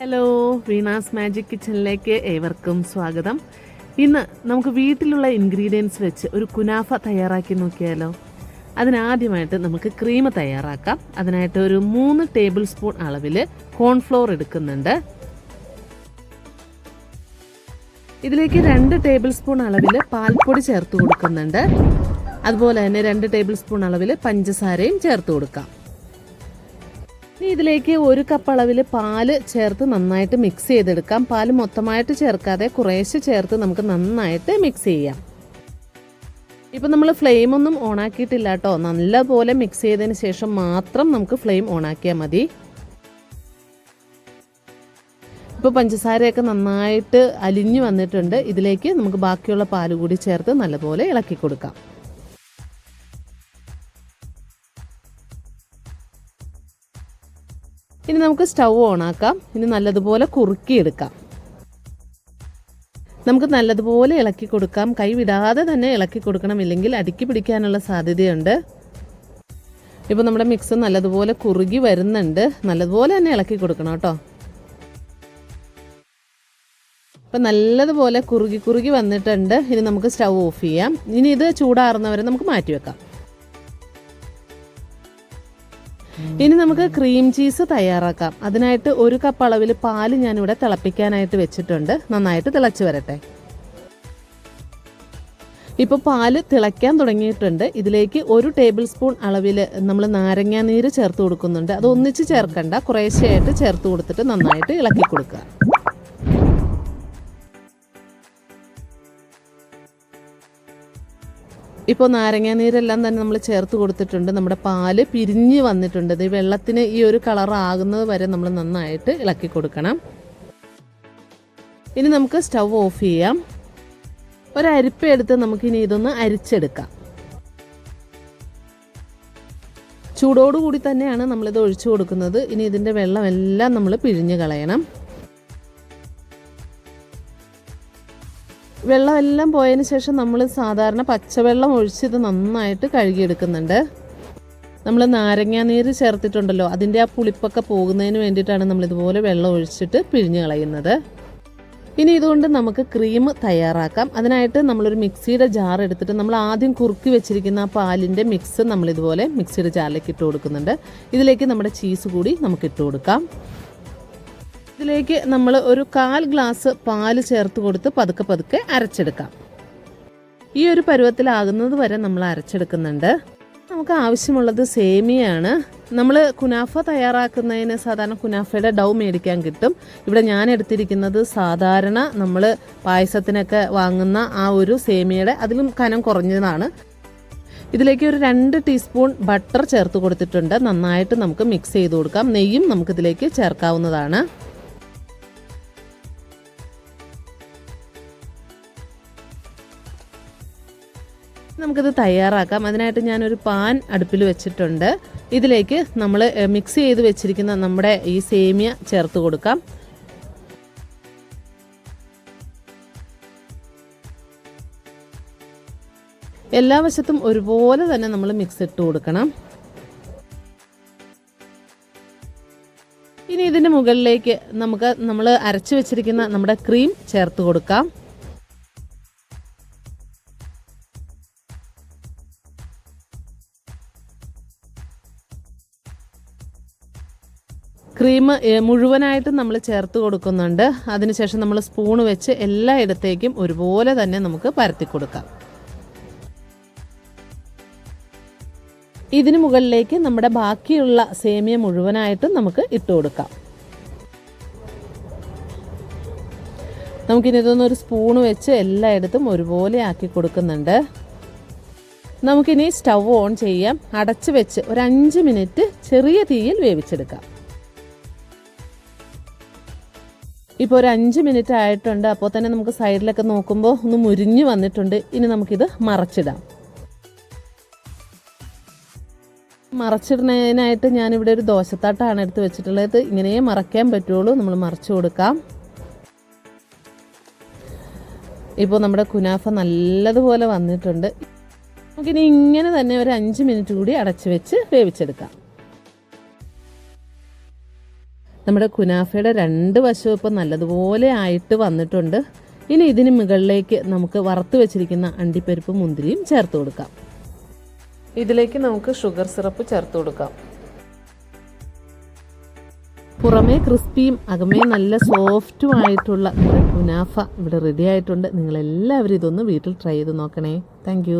Hello Veena's magic കിച്ചണിലേക്ക് ഏവർക്കും സ്വാഗതം. ഇന്ന് നമുക്ക് വീട്ടിലുള്ള ഇൻഗ്രീഡിയൻസ് വെച്ച് ഒരു കുനാഫ തയ്യാറാക്കി നോക്കിയാലോ? അതിനാദ്യമായിട്ട് നമുക്ക് ക്രീം തയ്യാറാക്കാം. അതിനായിട്ട് ഒരു മൂന്ന് ടേബിൾ സ്പൂൺ അളവിൽ കോൺഫ്ലോർ എടുക്കുന്നുണ്ട്. ഇതിലേക്ക് രണ്ട് ടേബിൾ സ്പൂൺ അളവിൽ പാൽപ്പൊടി ചേർത്ത് കൊടുക്കുന്നുണ്ട്. അതുപോലെ തന്നെ രണ്ട് ടേബിൾ സ്പൂൺ അളവിൽ പഞ്ചസാരയും ചേർത്ത് കൊടുക്കാം. ഇനി ഇതിലേക്ക് ഒരു കപ്പ് അളവിൽ പാൽ ചേർത്ത് നന്നായിട്ട് മിക്സ് ചെയ്തെടുക്കാം. പാൽ മൊത്തമായിട്ട് ചേർക്കാതെ കുറേശ്ശെ ചേർത്ത് നമുക്ക് നന്നായിട്ട് മിക്സ് ചെയ്യാം. ഇപ്പം നമ്മൾ ഫ്ലെയിം ഒന്നും ഓണാക്കിയിട്ടില്ല കേട്ടോ നല്ലപോലെ മിക്സ് ചെയ്തതിന് ശേഷം മാത്രം നമുക്ക് ഫ്ലെയിം ഓണാക്കിയാൽ മതി. ഇപ്പോൾ പഞ്ചസാരയൊക്കെ നന്നായിട്ട് അലിഞ്ഞു വന്നിട്ടുണ്ട്. ഇതിലേക്ക് നമുക്ക് ബാക്കിയുള്ള പാൽ കൂടി ചേർത്ത് നല്ലപോലെ ഇളക്കി കൊടുക്കാം. ഇനി നമുക്ക് സ്റ്റൗ ഓണാക്കാം. ഇനി നല്ലതുപോലെ കുറുക്കിയെടുക്കാം. നമുക്ക് നല്ലതുപോലെ ഇളക്കി കൊടുക്കാം. കൈ വിടാതെ തന്നെ ഇളക്കി കൊടുക്കണം. ഇല്ലെങ്കിൽ അടുക്കി പിടിക്കാനുള്ള സാധ്യതയുണ്ട്. ഇപ്പോൾ നമ്മുടെ മിക്സ് നല്ലതുപോലെ കുറുകി വരുന്നുണ്ട്. നല്ലതുപോലെ തന്നെ ഇളക്കി കൊടുക്കണം കേട്ടോ. ഇപ്പം നല്ലതുപോലെ കുറുകി കുറുകി വന്നിട്ടുണ്ട്. ഇനി നമുക്ക് സ്റ്റൗ ഓഫ് ചെയ്യാം. ഇനി ഇത് ചൂടാറുന്നവരെ നമുക്ക് മാറ്റി വെക്കാം. ഇനി നമുക്ക് ക്രീം ചീസ് തയ്യാറാക്കാം. അതിനായിട്ട് ഒരു കപ്പ് അളവിൽ പാൽ ഞാനിവിടെ തിളപ്പിക്കാനായിട്ട് വെച്ചിട്ടുണ്ട്. നന്നായിട്ട് തിളച്ച് വരട്ടെ. ഇപ്പോൾ പാൽ തിളയ്ക്കാൻ തുടങ്ങിയിട്ടുണ്ട്. ഇതിലേക്ക് ഒരു ടേബിൾ സ്പൂൺ അളവിൽ നമ്മൾ നാരങ്ങാ നീര് ചേർത്ത് കൊടുക്കുന്നുണ്ട്. അത് ഒന്നിച്ച് ചേർക്കണ്ട. കുറേശ്ശെയായിട്ട് ചേർത്ത് കൊടുത്തിട്ട് നന്നായിട്ട് ഇളക്കി കൊടുക്കുക. ഇപ്പോൾ നാരങ്ങാനീരെല്ലാം തന്നെ നമ്മൾ ചേർത്ത് കൊടുത്തിട്ടുണ്ട്. നമ്മുടെ പാൽ പിരിഞ്ഞ് വന്നിട്ടുണ്ട്. ഇത് വെള്ളത്തിന് ഈ ഒരു കളർ ആകുന്നത് വരെ നമ്മൾ നന്നായിട്ട് ഇളക്കി കൊടുക്കണം. ഇനി നമുക്ക് സ്റ്റൗ ഓഫ് ചെയ്യാം. ഒരു അരിപ്പ എടുത്ത് നമുക്കിനി ഇതൊന്ന് അരിച്ചെടുക്കാം. ചൂടോടുകൂടി തന്നെയാണ് നമ്മളിത് ഒഴിച്ചു കൊടുക്കുന്നത്. ഇനി ഇതിന്റെ വെള്ളമെല്ലാം നമ്മൾ പിഴിഞ്ഞ് കളയണം. വെള്ളമെല്ലാം പോയതിന് ശേഷം നമ്മൾ സാധാരണ പച്ചവെള്ളം ഒഴിച്ച് ഇത് നന്നായിട്ട് കഴുകിയെടുക്കുന്നുണ്ട്. നമ്മൾ നാരങ്ങാ നീര് ചേർത്തിട്ടുണ്ടല്ലോ അതിന്റെ ആ പുളിപ്പൊക്കെ പോകുന്നതിന് വേണ്ടിയിട്ടാണ് നമ്മൾ ഇതുപോലെ വെള്ളം ഒഴിച്ചിട്ട് പിഴിഞ്ഞ് കളയുന്നത്. ഇനി ഇതുകൊണ്ട് നമുക്ക് ക്രീം തയ്യാറാക്കാം. അതിനായിട്ട് നമ്മളൊരു മിക്സിയുടെ ജാർ എടുത്തിട്ട് നമ്മൾ ആദ്യം കുറുക്കി വെച്ചിരിക്കുന്ന ആ പാലിന്റെ മിക്സ് നമ്മളിതുപോലെ മിക്സിയുടെ ജാറിലേക്ക് ഇട്ട് കൊടുക്കുന്നുണ്ട്. ഇതിലേക്ക് നമ്മുടെ ചീസ് കൂടി നമുക്ക് ഇട്ട് കൊടുക്കാം. ഇതിലേക്ക് നമ്മൾ ഒരു കാൽ ഗ്ലാസ് പാൽ ചേർത്ത് കൊടുത്ത് പതുക്കെ പതുക്കെ അരച്ചെടുക്കാം. ഈ ഒരു പരുവത്തിലാകുന്നത് വരെ നമ്മൾ അരച്ചെടുക്കുന്നുണ്ട്. നമുക്ക് ആവശ്യമുള്ളത് സേമിയാണ് നമ്മൾ കുനാഫ തയ്യാറാക്കുന്നതിന് സാധാരണ കുനാഫയുടെ ഡൗ മേടിക്കാൻ കിട്ടും. ഇവിടെ ഞാൻ എടുത്തിരിക്കുന്നത് സാധാരണ നമ്മൾ പായസത്തിനൊക്കെ വാങ്ങുന്ന ആ ഒരു സേമിയയുടെ അതിലും കനം കുറഞ്ഞതാണ്. ഇതിലേക്ക് ഒരു രണ്ട് ടീസ്പൂൺ ബട്ടർ ചേർത്ത് കൊടുത്തിട്ടുണ്ട്. നന്നായിട്ട് നമുക്ക് മിക്സ് ചെയ്ത് കൊടുക്കാം. നെയ്യും നമുക്കിതിലേക്ക് ചേർക്കാവുന്നതാണ്. നമുക്കിത് തയ്യാറാക്കാം. അതിനായിട്ട് ഞാനൊരു പാൻ അടുപ്പിൽ വെച്ചിട്ടുണ്ട്. ഇതിലേക്ക് നമ്മൾ മിക്സ് ചെയ്ത് വെച്ചിരിക്കുന്ന നമ്മുടെ ഈ സേമിയ ചേർത്ത് കൊടുക്കാം. എല്ലാ വശത്തും ഒരുപോലെ തന്നെ നമ്മൾ മിക്സ് ഇട്ട് കൊടുക്കണം. ഇനി ഇതിന്റെ മുകളിലേക്ക് നമുക്ക് നമ്മൾ അരച്ചു വെച്ചിരിക്കുന്ന നമ്മുടെ ക്രീം ചേർത്ത് കൊടുക്കാം. ക്രീം മുഴുവനായിട്ടും നമ്മൾ ചേർത്ത് കൊടുക്കുന്നുണ്ട്. അതിനുശേഷം നമ്മൾ സ്പൂൺ വെച്ച് എല്ലായിടത്തേക്കും ഒരുപോലെ തന്നെ നമുക്ക് പരത്തി കൊടുക്കാം. ഇതിന് മുകളിലേക്ക് നമ്മുടെ ബാക്കിയുള്ള സേമിയ മുഴുവനായിട്ടും നമുക്ക് ഇട്ട് കൊടുക്കാം. നമുക്കിനി ഒരു സ്പൂൺ വെച്ച് എല്ലായിടത്തും ഒരുപോലെ ആക്കി കൊടുക്കുന്നുണ്ട്. നമുക്കിനി സ്റ്റൗ ഓൺ ചെയ്യാം. അടച്ചു വെച്ച് ഒരു അഞ്ച് മിനിറ്റ് ചെറിയ തീയിൽ വേവിച്ചെടുക്കാം. ഇപ്പോൾ ഒരു അഞ്ച് മിനിറ്റ് ആയിട്ടുണ്ട്. അപ്പോൾ തന്നെ നമുക്ക് സൈഡിലൊക്കെ നോക്കുമ്പോൾ ഒന്ന് മുരിഞ്ഞ് വന്നിട്ടുണ്ട്. ഇനി നമുക്കിത് മറച്ചിടാം. മറച്ചിടുന്നതിനായിട്ട് ഞാനിവിടെ ഒരു ദോശത്താട്ടാണ് എടുത്ത് വെച്ചിട്ടുള്ളത്. ഇങ്ങനെ മറക്കാൻ പറ്റുള്ളൂ. നമ്മൾ മറച്ചു കൊടുക്കാം. ഇപ്പോൾ നമ്മുടെ കുനാഫ നല്ലതുപോലെ വന്നിട്ടുണ്ട്. നമുക്കിനി ഇങ്ങനെ തന്നെ ഒരു അഞ്ച് മിനിറ്റ് കൂടി അടച്ചു വെച്ച് വേവിച്ചെടുക്കാം. നമ്മുടെ കുനാഫയുടെ രണ്ട് വശവും ഇപ്പം നല്ലതുപോലെ ആയിട്ട് വന്നിട്ടുണ്ട്. ഇനി ഇതിന് മുകളിലേക്ക് നമുക്ക് വറുത്ത് വെച്ചിരിക്കുന്ന അണ്ടിപ്പരിപ്പ് മുന്തിരിയും ചേർത്ത് കൊടുക്കാം. ഇതിലേക്ക് നമുക്ക് ഷുഗർ സിറപ്പ് ചേർത്ത് കൊടുക്കാം. പുറമേ ക്രിസ്പിയും അകമേ നല്ല സോഫ്റ്റും ആയിട്ടുള്ള കുനാഫ ഇവിടെ റെഡി ആയിട്ടുണ്ട്. നിങ്ങളെല്ലാവരും ഇതൊന്ന് വീട്ടിൽ ട്രൈ ചെയ്ത് നോക്കണേ. താങ്ക്